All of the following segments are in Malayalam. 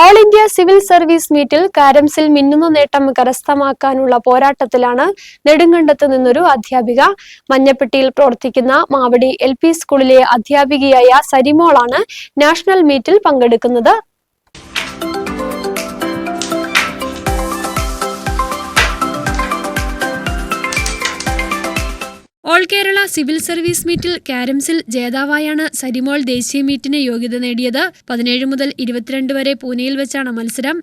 ഓൾ ഇന്ത്യ സിവിൽ സർവീസ് മീറ്റിൽ കാരംസിൽ മിന്നുന്ന നേട്ടം കരസ്ഥമാക്കാനുള്ള പോരാട്ടത്തിലാണ് നെടുങ്കണ്ടത്ത് നിന്നൊരു അധ്യാപിക മഞ്ഞപ്പെട്ടിയിൽ പ്രവർത്തിക്കുന്ന മാവടി എൽ സ്കൂളിലെ അധ്യാപികയായ സരിമോളാണ് നാഷണൽ മീറ്റിൽ പങ്കെടുക്കുന്നത് കേരള സിവിൽ സർവീസ് മീറ്റിൽ കാരംസിൽ ജേതാവായാണ് സരിമോൾ ദേശീയ മീറ്റിന് യോഗ്യത നേടിയത്. പതിനേഴ് മുതൽ ഇരുപത്തിരണ്ട് വരെ പൂനെയിൽ വെച്ചാണ് മത്സരം.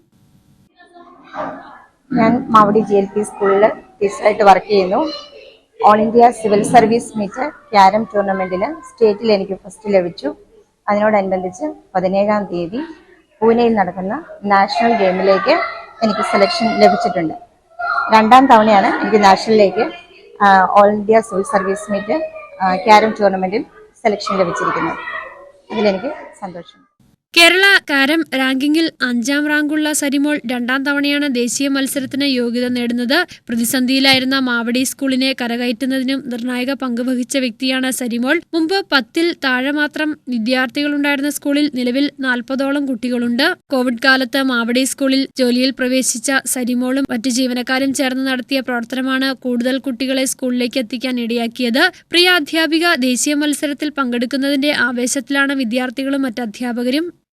ഞാൻ മാവടി ജി എൽ പി സ്കൂളിൽ ടീച്ചറായിട്ട് വർക്ക് ചെയ്യുന്നു. All India civil service meet carrom ടൂർണമെന്റിൽ സ്റ്റേറ്റിൽ എനിക്ക് ഫസ്റ്റ് ലഭിച്ചു. അതിനോടനുബന്ധിച്ച് പതിനേഴാം തീയതി പൂനെയിൽ നടക്കുന്ന നാഷണൽ ഗെയിമിലേക്ക് എനിക്ക് സെലക്ഷൻ ലഭിച്ചിട്ടുണ്ട്. രണ്ടാം തവണയാണ് എനിക്ക് നാഷണലിലേക്ക് all India civil service meet carrom ടൂർണമെന്റിൽ സെലക്ഷൻ ലഭിച്ചിരിക്കുന്നത് അതിലെനിക്ക് സന്തോഷം. കേരള കാരം റാങ്കിങ്ങിൽ അഞ്ചാം റാങ്കുള്ള സരിമോൾ രണ്ടാം തവണയാണ് ദേശീയ മത്സരത്തിന് യോഗ്യത നേടുന്നത്. പ്രതിസന്ധിയിലായിരുന്ന മാവടി സ്കൂളിനെ കരകയറ്റുന്നതിനും നിർണായക പങ്ക് വഹിച്ച വ്യക്തിയാണ് സരിമോൾ. മുമ്പ് പത്തിൽ താഴെ മാത്രം വിദ്യാർത്ഥികളുണ്ടായിരുന്ന സ്കൂളിൽ നിലവിൽ നാൽപ്പതോളം കുട്ടികളുണ്ട്. കോവിഡ് കാലത്ത് മാവടി സ്കൂളിൽ ജോലിയിൽ പ്രവേശിച്ച സരിമോളും മറ്റ് ജീവനക്കാരും ചേർന്ന് നടത്തിയ പ്രവർത്തനമാണ് കൂടുതൽ കുട്ടികളെ സ്കൂളിലേക്ക് എത്തിക്കാൻ ഇടയാക്കിയത്. പ്രിയ അധ്യാപിക ദേശീയ മത്സരത്തിൽ പങ്കെടുക്കുന്നതിന്റെ ആവേശത്തിലാണ് വിദ്യാർത്ഥികളും മറ്റ് അധ്യാപകരും